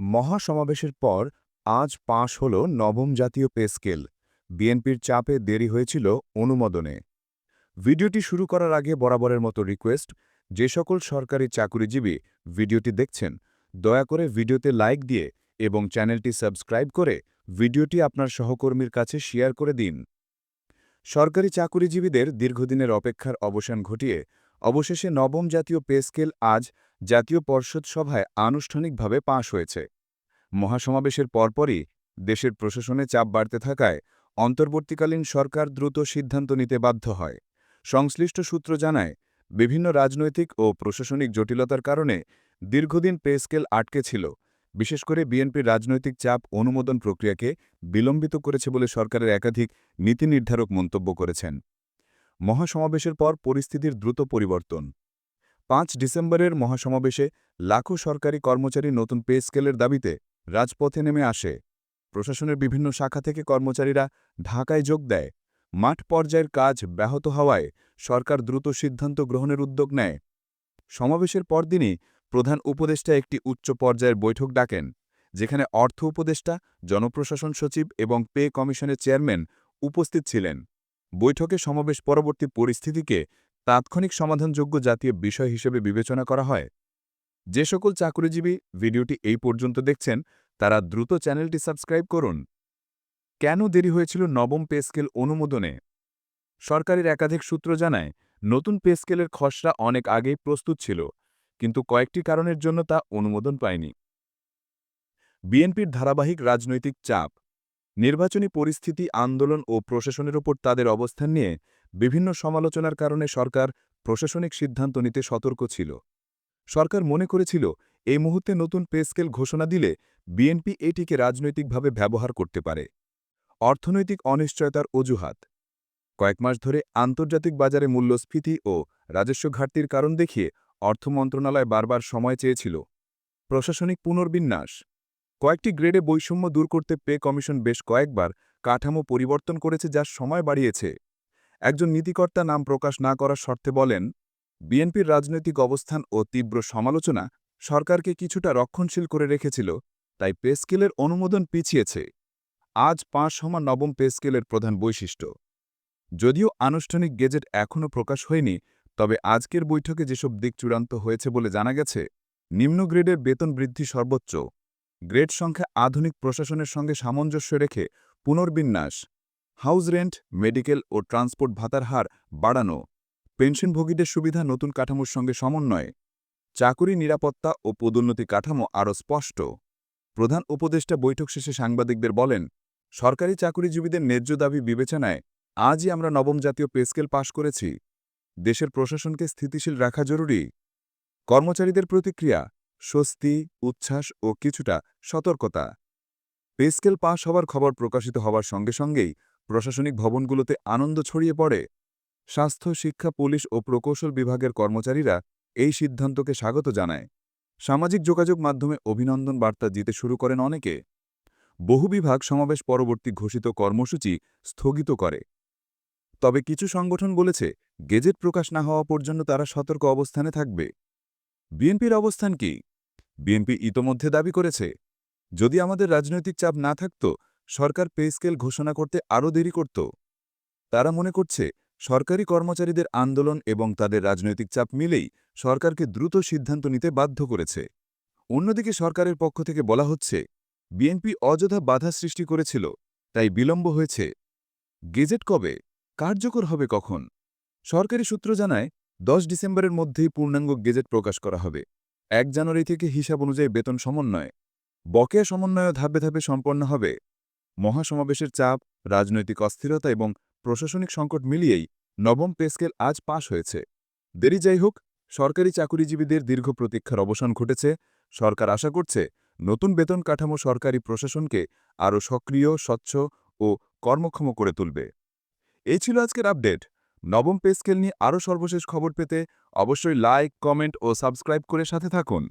মহাসমাবেশের পর আজ পাশ হল নবম জাতীয় পে স্কেল। বিএনপির চাপে দেরি হয়েছিল অনুমোদনে। ভিডিওটি শুরু করার আগে বরাবরের মতো রিকোয়েস্ট, যে সকল সরকারি চাকুরিজীবী ভিডিওটি দেখছেন, দয়া করে ভিডিওতে লাইক দিয়ে এবং চ্যানেলটি সাবস্ক্রাইব করে ভিডিওটি আপনার সহকর্মীর কাছে শেয়ার করে দিন। সরকারি চাকুরিজীবীদের দীর্ঘদিনের অপেক্ষার অবসান ঘটিয়ে অবশেষে নবম জাতীয় পে স্কেল আজ জাতীয় পর্ষদ সভায় আনুষ্ঠানিকভাবে পাশ হয়েছে। মহাসমাবেশের পরপরই দেশের প্রশাসনে চাপ বাড়তে থাকায় অন্তর্বর্তীকালীন সরকার দ্রুত সিদ্ধান্ত নিতে বাধ্য হয়। সংশ্লিষ্ট সূত্র জানায়, বিভিন্ন রাজনৈতিক ও প্রশাসনিক জটিলতার কারণে দীর্ঘদিন পে স্কেল আটকে ছিল, বিশেষ করে বিএনপির রাজনৈতিক চাপ অনুমোদন প্রক্রিয়াকে বিলম্বিত করেছে বলে সরকারের একাধিক নীতি নির্ধারক মন্তব্য করেছেন। মহাসমাবেশের পর পরিস্থিতির দ্রুত পরিবর্তন। পাঁচ ডিসেম্বরের মহাসমাবেশে লাখো সরকারি কর্মচারী নতুন পে স্কেলের দাবিতে রাজপথে নেমে আসে। প্রশাসনের বিভিন্ন শাখা থেকে কর্মচারীরা ঢাকায় যোগ দেয়। মাঠ পর্যায়ের কাজ ব্যাহত হওয়ায় সরকার দ্রুত সিদ্ধান্ত গ্রহণের উদ্যোগ নেয়। সমাবেশের পরদিনই প্রধান উপদেষ্টা একটি উচ্চ পর্যায়ের বৈঠক ডাকেন, যেখানে অর্থ উপদেষ্টা, জনপ্রশাসন সচিব এবং পে কমিশনের চেয়ারম্যান উপস্থিত ছিলেন। বৈঠকে সমাবেশ পরবর্তী পরিস্থিতিকে তাৎক্ষণিক সমাধানযোগ্য জাতীয় বিষয় হিসেবে বিবেচনা করা হয়। যে সকল চাকুরিজীবী ভিডিওটি এই পর্যন্ত দেখছেন, তারা দ্রুত চ্যানেলটি সাবস্ক্রাইব করুন। কেন দেরি হয়েছিল নবম পে স্কেল অনুমোদনে? সরকারের একাধিক সূত্র জানায়, নতুন পে স্কেলের খসড়া অনেক আগেই প্রস্তুত ছিল, কিন্তু কয়েকটি কারণের জন্য তা অনুমোদন পায়নি। বিএনপির ধারাবাহিক রাজনৈতিক চাপ নির্বাচনী পরিস্থিতি, আন্দোলন ও প্রশাসনের ওপর তাদের অবস্থান নিয়ে বিভিন্ন সমালোচনার কারণে সরকার প্রশাসনিক সিদ্ধান্ত নিতে সতর্ক ছিল। সরকার মনে করেছিল, এই মুহূর্তে নতুন পে স্কেল ঘোষণা দিলে বিএনপি এটিকে রাজনৈতিকভাবে ব্যবহার করতে পারে। অর্থনৈতিক অনিশ্চয়তার অজুহাত। কয়েক মাস ধরে আন্তর্জাতিক বাজারে মূল্যস্ফীতি ও রাজস্ব ঘাটতির কারণ দেখিয়ে অর্থ মন্ত্রণালয় বারবার সময় চেয়েছিল। প্রশাসনিক পুনর্বিন্যাস কয়েকটি গ্রেডে বৈষম্য দূর করতে পে কমিশন বেশ কয়েকবার কাঠামো পরিবর্তন করেছে যা সময় বাড়িয়েছে। একজন নীতিকর্তা নাম প্রকাশ না করার শর্তে বলেন, বিএনপির রাজনৈতিক অবস্থান ও তীব্র সমালোচনা সরকারকে কিছুটা রক্ষণশীল করে রেখেছিল, তাই পে স্কেলের অনুমোদন পিছিয়েছে। আজ পাঁচ সমান নবম পে স্কেলের প্রধান বৈশিষ্ট্য। যদিও আনুষ্ঠানিক গেজেট এখনও প্রকাশ হয়নি, তবে আজকের বৈঠকে যেসব দিক চূড়ান্ত হয়েছে বলে জানা গেছে, নিম্ন গ্রেডের বেতন বৃদ্ধি সর্বোচ্চ। গ্রেড সংখ্যা আধুনিক প্রশাসনের সঙ্গে সামঞ্জস্য রেখে পুনর্বিন্যাস। হাউস রেন্ট, মেডিকেল ও ট্রান্সপোর্ট ভাতার হার বাড়ানো। পেনশনভোগীদের সুবিধা নতুন কাঠামোর সঙ্গে সমন্বয়। চাকুরি নিরাপত্তা ও পদোন্নতি কাঠামো আরও স্পষ্ট। প্রধান উপদেষ্টা বৈঠক শেষে সাংবাদিকদের বলেন, সরকারি চাকুরিজীবীদের ন্যায্য দাবি বিবেচনায় আজই আমরা নবম জাতীয় পেস্কেল পাশ করেছি। দেশের প্রশাসনকে স্থিতিশীল রাখা জরুরি। কর্মচারীদের প্রতিক্রিয়া স্বস্তি, উচ্ছ্বাস ও কিছুটা সতর্কতা। পেস্কেল পাশ হওয়ার খবর প্রকাশিত হওয়ার সঙ্গে সঙ্গেই প্রশাসনিক ভবনগুলোতে আনন্দ ছড়িয়ে পড়ে। স্বাস্থ্য, শিক্ষা, পুলিশ ও প্রকৌশল বিভাগের কর্মচারীরা এই সিদ্ধান্তকে স্বাগত জানায়। সামাজিক যোগাযোগ মাধ্যমে অভিনন্দন বার্তা দিতে শুরু করেন অনেকে। বহু বিভাগ সমাবেশ পরবর্তী ঘোষিত কর্মসূচি স্থগিত করে। তবে কিছু সংগঠন বলেছে, গেজেট প্রকাশ না হওয়া পর্যন্ত তারা সতর্ক অবস্থানে থাকবে। বিএনপির অবস্থান কি? বিএনপি ইতোমধ্যে দাবি করেছে, যদি আমাদের রাজনৈতিক চাপ না থাকত, সরকার পে স্কেল ঘোষণা করতে আরও দেরি করত। তারা মনে করছে, সরকারি কর্মচারীদের আন্দোলন এবং তাদের রাজনৈতিক চাপ মিলেই সরকারকে দ্রুত সিদ্ধান্ত নিতে বাধ্য করেছে। অন্যদিকে সরকারের পক্ষ থেকে বলা হচ্ছে, বিএনপি অযথা বাধা সৃষ্টি করেছিল, তাই বিলম্ব হয়েছে। গেজেট কবে? কার্যকর হবে কখন? সরকারি সূত্র জানায়, দশ ডিসেম্বরের মধ্যেই পূর্ণাঙ্গ গেজেট প্রকাশ করা হবে। এক জানুয়ারি থেকে হিসাব অনুযায়ী বেতন সমন্বয়। বকেয়া সমন্বয় ধাপে ধাপে সম্পন্ন হবে। মহাসমাবেশের চাপ, রাজনৈতিক অস্থিরতা এবং প্রশাসনিক সংকট মিলিয়েই নবম পেস্কেল আজ পাশ হয়েছে। দেরি যাই হোক, সরকারি চাকুরিজীবীদের দীর্ঘ প্রতীক্ষার অবসান ঘটেছে। সরকার আশা করছে, নতুন বেতন কাঠামো সরকারি প্রশাসনকে আরও সক্রিয়, স্বচ্ছ ও কর্মক্ষম করে তুলবে। এই ছিল আজকের আপডেট। নবম পেস্কেল নিয়ে আরও সর্বশেষ খবর পেতে অবশ্যই লাইক, কমেন্ট ও সাবস্ক্রাইব করে সাথে থাকুন।